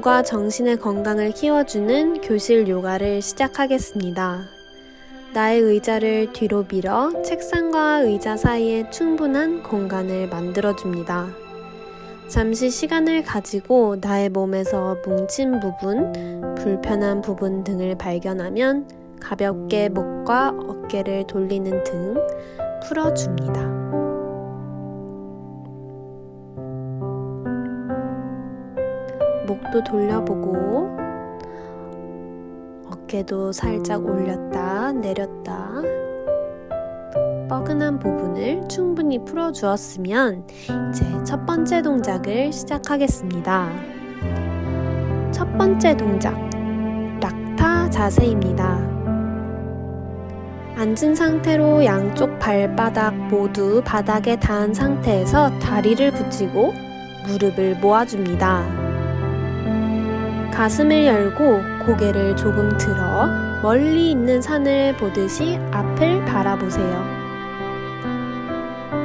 몸과 정신의 건강을 키워주는 교실 요가를 시작하겠습니다. 나의 의자를 뒤로 밀어 책상과 의자 사이에 충분한 공간을 만들어줍니다. 잠시 시간을 가지고 나의 몸에서 뭉친 부분, 불편한 부분 등을 발견하면 가볍게 목과 어깨를 돌리는 등 풀어줍니다. 목도 돌려보고 어깨도 살짝 올렸다 내렸다 뻐근한 부분을 충분히 풀어주었으면 이제 첫 번째 동작을 시작하겠습니다. 첫 번째 동작 락타 자세입니다. 앉은 상태로 양쪽 발바닥 모두 바닥에 닿은 상태에서 다리를 붙이고 무릎을 모아줍니다. 가슴을 열고 고개를 조금 들어 멀리 있는 산을 보듯이 앞을 바라보세요.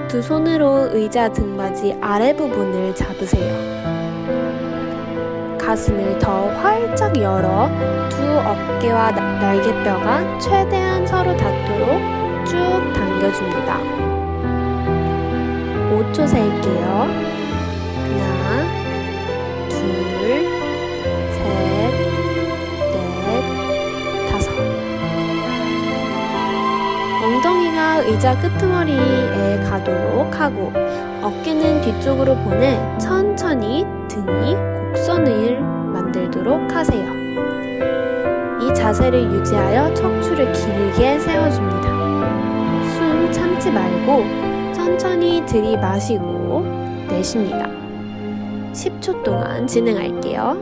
두 손으로 의자 등받이 아래 부분을 잡으세요. 가슴을 더 활짝 열어 두 어깨와 날개뼈가 최대한 서로 닿도록 쭉 당겨줍니다. 5초 셀게요. 하나, 의자 끄트머리에 가도록 하고 어깨는 뒤쪽으로 보내 천천히 등이 곡선을 만들도록 하세요. 이 자세를 유지하여 척추를 길게 세워줍니다. 숨 참지 말고 천천히 들이마시고 내쉽니다. 10초 동안 진행할게요.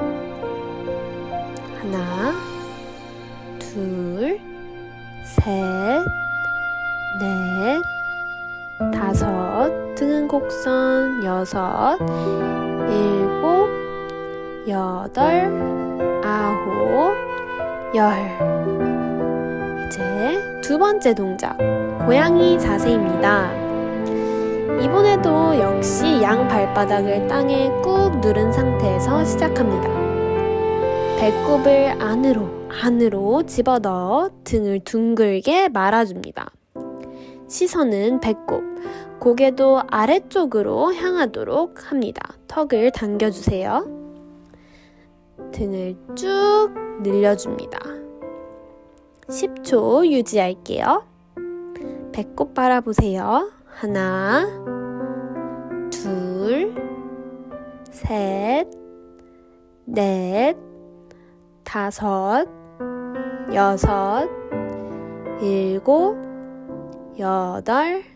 하나, 둘, 셋, 곡선, 여섯, 일곱, 여덟, 아홉, 열. 이제 두 번째 동작, 고양이 자세입니다. 이번에도 역시 양 발바닥을 땅에 꾹 누른 상태에서 시작합니다. 배꼽을 안으로, 안으로 집어넣어 등을 둥글게 말아줍니다. 시선은 배꼽, 고개도 아래쪽으로 향하도록 합니다. 턱을 당겨주세요. 등을 쭉 늘려줍니다. 10초 유지할게요. 배꼽 바라보세요. 하나, 둘, 셋, 넷, 다섯, 여섯, 일곱, 여덟,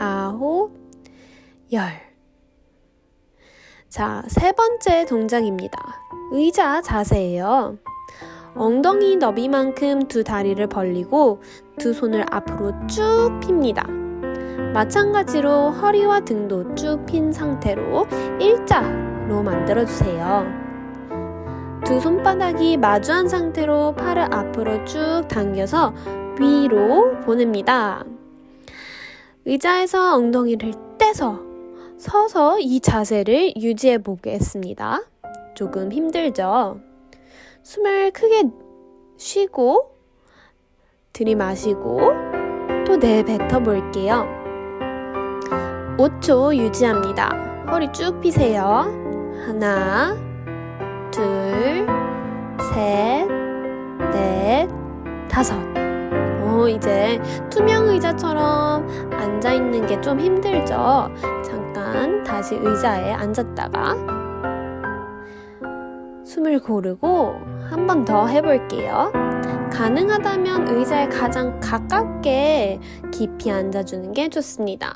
아홉, 열. 자, 세 번째 동작입니다. 의자 자세예요. 엉덩이 너비만큼 두 다리를 벌리고 두 손을 앞으로 쭉 핍니다. 마찬가지로 허리와 등도 쭉 핀 상태로 일자로 만들어주세요. 두 손바닥이 마주한 상태로 팔을 앞으로 쭉 당겨서 위로 보냅니다. 의자에서 엉덩이를 떼서 서서 이 자세를 유지해 보겠습니다. 조금 힘들죠? 숨을 크게 쉬고 들이마시고 또 내뱉어 볼게요. 5초 유지합니다. 허리 쭉 피세요. 하나, 둘, 셋, 넷, 다섯. 어, 이제 투명 의자처럼 앉아 있는 게 좀 힘들죠? 잠깐 다시 의자에 앉았다가 숨을 고르고 한 번 더 해볼게요. 가능하다면 의자에 가장 가깝게 깊이 앉아주는 게 좋습니다.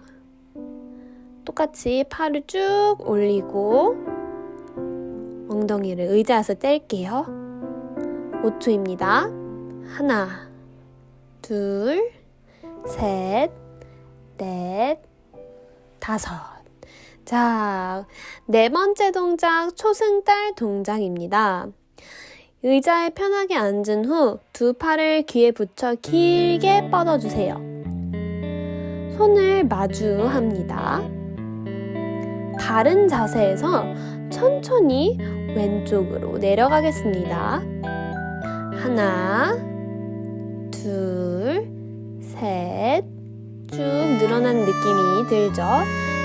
똑같이 팔을 쭉 올리고 엉덩이를 의자에서 뗄게요. 5초입니다. 하나, 둘, 셋, 넷, 다섯. 자, 네 번째 동작 초승달 동작입니다. 의자에 편하게 앉은 후 두 팔을 귀에 붙여 길게 뻗어주세요. 손을 마주합니다. 바른 자세에서 천천히 왼쪽으로 내려가겠습니다. 하나, 둘, 셋. 쭉 늘어난 느낌이 들죠?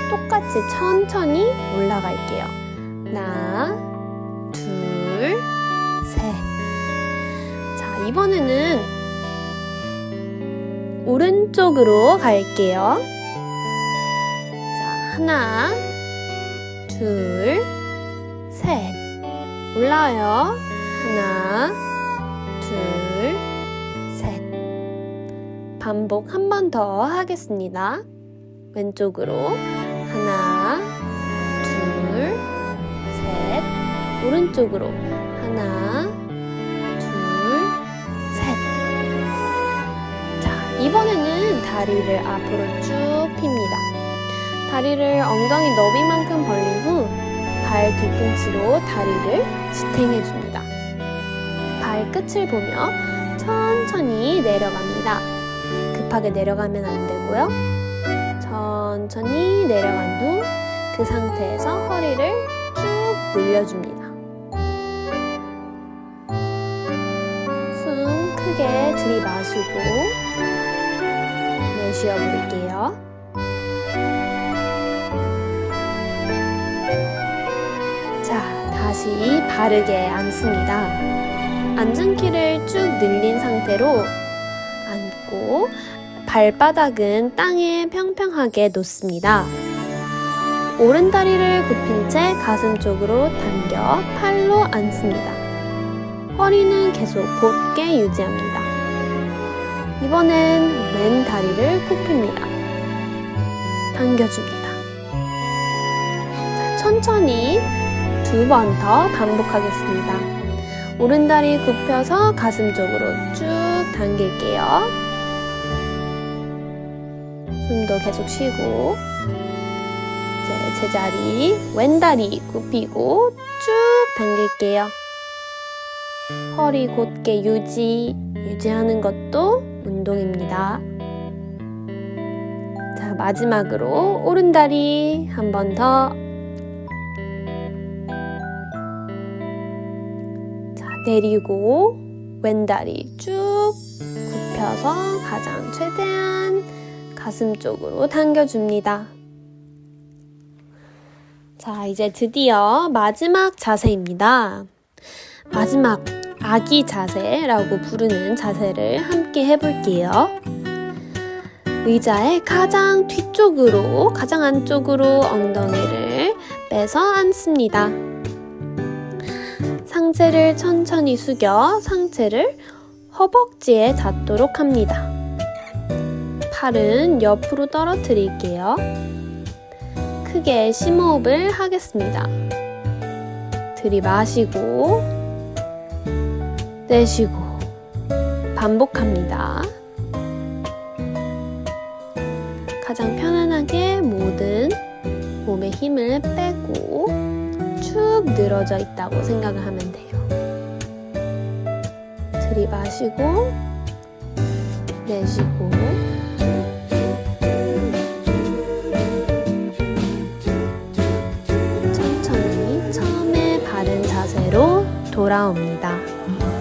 똑같이 천천히 올라갈게요. 하나, 둘, 셋. 자, 이번에는 오른쪽으로 갈게요. 자, 하나, 둘, 셋. 올라와요. 하나, 반복 한 번 더 하겠습니다. 왼쪽으로. 하나, 둘, 셋. 오른쪽으로. 하나, 둘, 셋. 자, 이번에는 다리를 앞으로 쭉 핍니다. 다리를 엉덩이 너비만큼 벌린 후 발 뒤꿈치로 다리를 지탱해 줍니다. 발 끝을 보며 천천히 내려갑니다. 급하게 내려가면 안 되고요. 천천히 내려간 후 그 상태에서 허리를 쭉 늘려줍니다. 숨 크게 들이마시고 내쉬어 볼게요. 자, 다시 바르게 앉습니다. 앉은 키를 쭉 늘린 상태로 앉고 발바닥은 땅에 평평하게 놓습니다. 오른 다리를 굽힌 채 가슴 쪽으로 당겨 팔로 앉습니다. 허리는 계속 곧게 유지합니다. 이번엔 왼 다리를 굽힙니다. 당겨줍니다. 자, 천천히 두 번 더 반복하겠습니다. 오른다리 굽혀서 가슴 쪽으로 쭉 당길게요. 숨도 계속 쉬고 이제 제자리 왼다리 굽히고 쭉 당길게요. 허리 곧게 유지 유지하는 것도 운동입니다. 자 마지막으로 오른다리 한 번 더 자, 내리고 왼다리 쭉 굽혀서 가장 최대한 가슴 쪽으로 당겨줍니다. 자, 이제 드디어 마지막 자세입니다. 마지막 아기 자세라고 부르는 자세를 함께 해볼게요. 의자의 가장 뒤쪽으로, 가장 안쪽으로 엉덩이를 빼서 앉습니다. 상체를 천천히 숙여 상체를 허벅지에 닿도록 합니다. 팔은 옆으로 떨어뜨릴게요. 크게 심호흡을 하겠습니다. 들이마시고, 내쉬고, 반복합니다. 가장 편안하게 모든 몸의 힘을 빼고 쭉 늘어져 있다고 생각을 하면 돼요. 들이마시고, 내쉬고, 돌아옵니다.